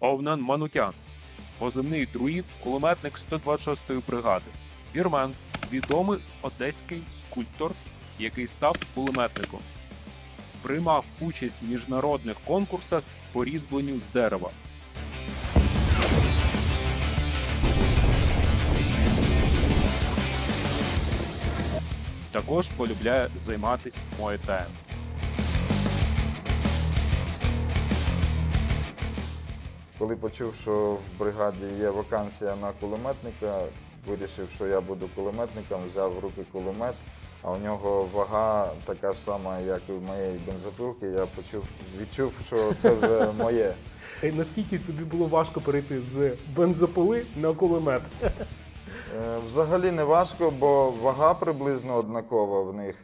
Овнан Манукян, позивний друїд, кулеметник 126-ї бригади. Вірмен відомий одеський скульптор, який став кулеметником. Приймав участь в міжнародних конкурсах по різьбленню з дерева. Також полюбляє займатися муайтаєм. Коли почув, що в бригаді є вакансія на кулеметника, вирішив, що я буду кулеметником, взяв в руки кулемет, а у нього вага така ж сама, як і в моєї бензопилки. Я почув, відчув, що це вже моє. Наскільки тобі було важко перейти з бензопили на кулемет? Е, Взагалі не важко, бо вага приблизно однакова в них.